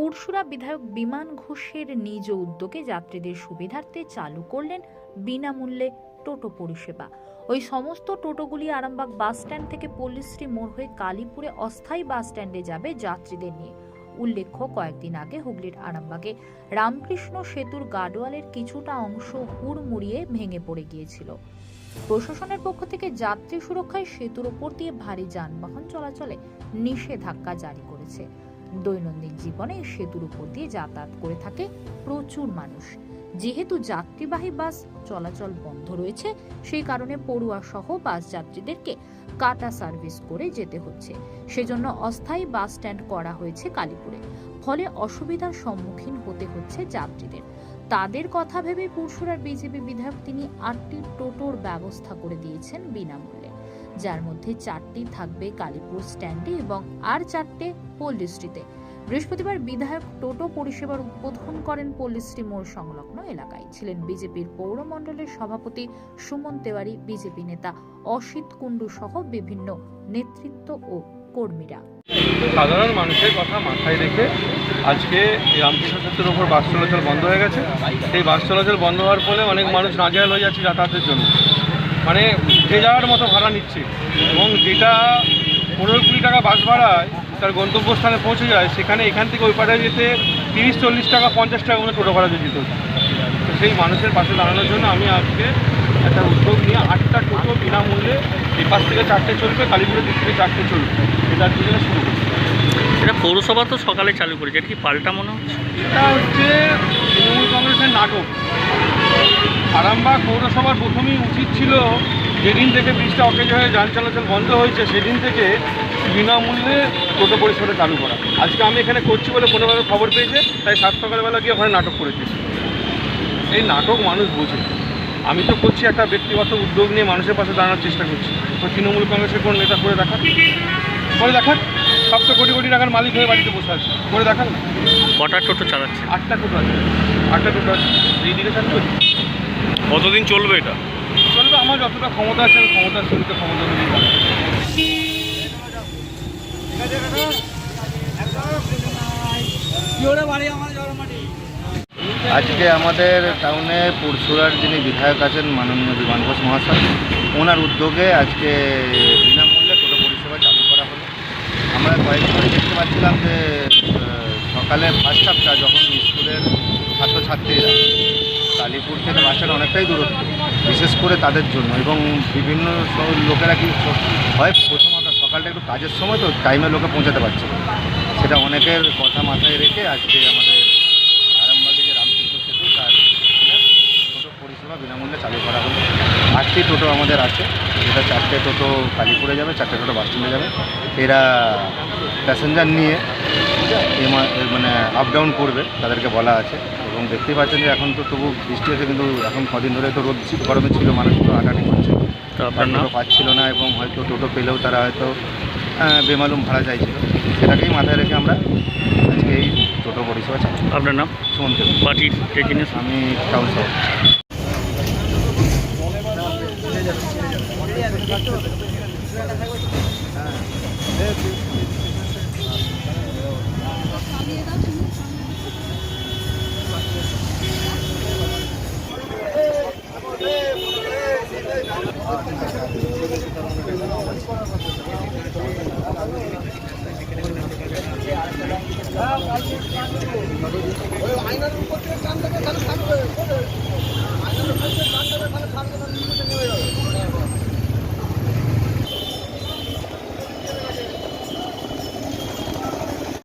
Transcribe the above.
পুরসুরা বিধায়ক বিমান ঘোষের নিজ উদ্যোগে যাত্রীদের সুবিধার্থে চালু করলেন বিনামূল্যে টোটো পরিষেবা। ওই সমস্ত টোটোগুলি আরামবাগ বাস স্ট্যান্ড থেকে পল্লীশ্রী মোড় হয়ে কালীপুরে অস্থায়ী বাস স্ট্যান্ডে যাবে যাত্রীদের নিয়ে। উল্লেখ্য, কয়েকদিন আগে হুগলির আরামবাগে রামকৃষ্ণ সেতুর গার্ডওয়ালের কিছুটা অংশ হুড়মুড়িয়ে ভেঙে পড়ে গিয়েছিল। প্রশাসনের পক্ষ থেকে যাত্রী সুরক্ষায় সেতুর ওপর দিয়ে ভারী যানবাহন চলাচলে নিষেধাজ্ঞা জারি করেছে। দৈনন্দিন জীবনে সেতুর উপর দিয়ে যাতায়াত করে থাকে প্রচুর মানুষ। যেহেতু যাত্রীবাহী বাস চলাচল বন্ধ রয়েছে, সেই কারণে পড়ুয়া সহ বাস যাত্রীদেরকে কাটা সার্ভিস করে যেতে হচ্ছে। সেজন্য অস্থায়ী বাস স্ট্যান্ড করা হয়েছে কালীপুরে। ফলে অসুবিধার সম্মুখীন হতে হচ্ছে যাত্রীদের। তাদের কথা ভেবে পুরসুরার বিজেপি বিধায়ক তিনি আটটি টোটোর ব্যবস্থা করে দিয়েছেন বিনামূল্যে। যার মধ্যে চারটি থাকবে কালীপুর স্ট্যান্ডে এবং আর চারটে পল্লীশ্রীতে বৃহস্পতিবার বিধায়ক টোটো পরিষেবার উদ্বোধন করেন পল্লীশ্রী মোড় সংলগ্ন এলাকায়। ছিলেন বিজেপির পৌরমণ্ডলের সভাপতি সুমন তেওয়ারি, বিজেপি নেতা অসিত কুণ্ডু সহ বিভিন্ন নেতৃত্ব ও কর্মীরা। সাধারণ মানুষের কথা মাথায় রেখে আজকে রামকৃষ্ণ সেতুর ওপর বাস চলাচল বন্ধ হয়ে গেছে। সেই বাস চলাচল বন্ধ হওয়ার ফলে অনেক মানুষ নাজেহাল হয়ে যাচ্ছে যাতায়াতের জন্য। মানে যে যাওয়ার মতো ভাড়া নিচ্ছে এবং যেটা পনেরো কুড়ি টাকা বাস ভাড়ায় তার গন্তব্যস্থানে পৌঁছে যায় সেখানে এখান থেকে ওই পাড়ায় যেতে তিরিশ চল্লিশ টাকা পঞ্চাশ টাকা মতো টোটো ভাড়া দিয়ে দিতে তো সেই মানুষের পাশে দাঁড়ানোর জন্য আমি আজকে একটা উদ্যোগ নিয়ে আটটা টোটো বিনামূল্যে এই পাশ থেকে চারটে চলবে কালীপুরের দিক থেকে চারটে চলবে। এটা আজকে থেকে শুরু করছি এটা পৌরসভা তো সকালে চালু করেছে এটা কি পাল্টা মনে হচ্ছে? এটা হচ্ছে তৃণমূল কংগ্রেসের নাটক। আরামবাগ পৌরসভার প্রথমেই উচিত ছিল যেদিন থেকে ব্রিজটা অকেজ হয়ে যান চলাচল বন্ধ হয়েছে সেদিন থেকে বিনামূল্যে টোটো পরিষেবা চালু করা। আজকে আমি এখানে করছি বলে কোনোভাবে খবর পেয়েছে তাই সাত সকালবেলা গিয়ে ওখানে নাটক করেছি। এই নাটক মানুষ বোঝে। আমি তো করছি একটা ব্যক্তিগত উদ্যোগ নিয়ে মানুষের পাশে দাঁড়ানোর চেষ্টা করছি। তো তৃণমূল কংগ্রেসের কোন নেতা করে দেখান? করে দেখান। সব তো কোটি কোটি টাকার মালিক হয়ে বাড়িতে বসে আছে। করে দেখান। না কটা টোটো চালাচ্ছে? আটটা টোটো আছে। আটটা টোটো আছে। এই দিকে চালু কতদিন চলবে এটা? চলবে আমার যতটা ক্ষমতা আছে, আমি ক্ষমতার সঙ্গে ক্ষমতা চালাবো। আজকে আমাদের টাউনে পুরসুরার যিনি বিধায়ক আছেন মাননীয় বিমান ঘোষ মহাশয়, ওনার উদ্যোগে আজকে বিনামূল্যে টোটো পরিষেবা চালু করা হলো আমরা কয়েকদিন ধরে দেখতে পাচ্ছিলাম যে সকালে ফার্স্ট হাফটা যখন স্কুলের ছাত্রছাত্রীরা কালীপুর থেকে বাসের অনেকটাই দূরত্ব বিশেষ করে তাদের জন্য এবং বিভিন্ন লোকেরা কি হয় প্রথমত সকালটা একটু কাজের সময় তো টাইমে লোকে পৌঁছাতে পারছে। সেটা অনেকের কথা মাথায় রেখে আজকে আমাদের আরামবাগে যে রামকৃষ্ণ সেতু, তার টোটো পরিষেবা বিনামূল্যে চালু করা হলো। আটটি টোটো আমাদের আছে। যেটা চারটে টোটো কালীপুরে যাবে, চারটে টোটো বাস স্ট্যান্ডে যাবে। এরা প্যাসেঞ্জার নিয়ে মানে আপ ডাউন করবে, তাদেরকে বলা আছে। এবং দেখতেই পাচ্ছেন যে এখন তো তবু বৃষ্টি আছে কিন্তু এখন কদিন ধরে তো রোদ গরমে ছিল মানুষ তো আটাটি করছে। তো আপনার নাম? টোটো পাচ্ছিল না এবং হয়তো টোটো পেলেও তারা হয়তো বেমালুম ভাড়া চাইছিল। সেটাকেই মাথায় রেখে আমরা আজকে এই টোটো পরিষেবা চাই আপনার নাম? সুমন্ত পার্টির আমি টাউন শহর আয়নার উপর থেকে টান থেকে তাহলে থাকবে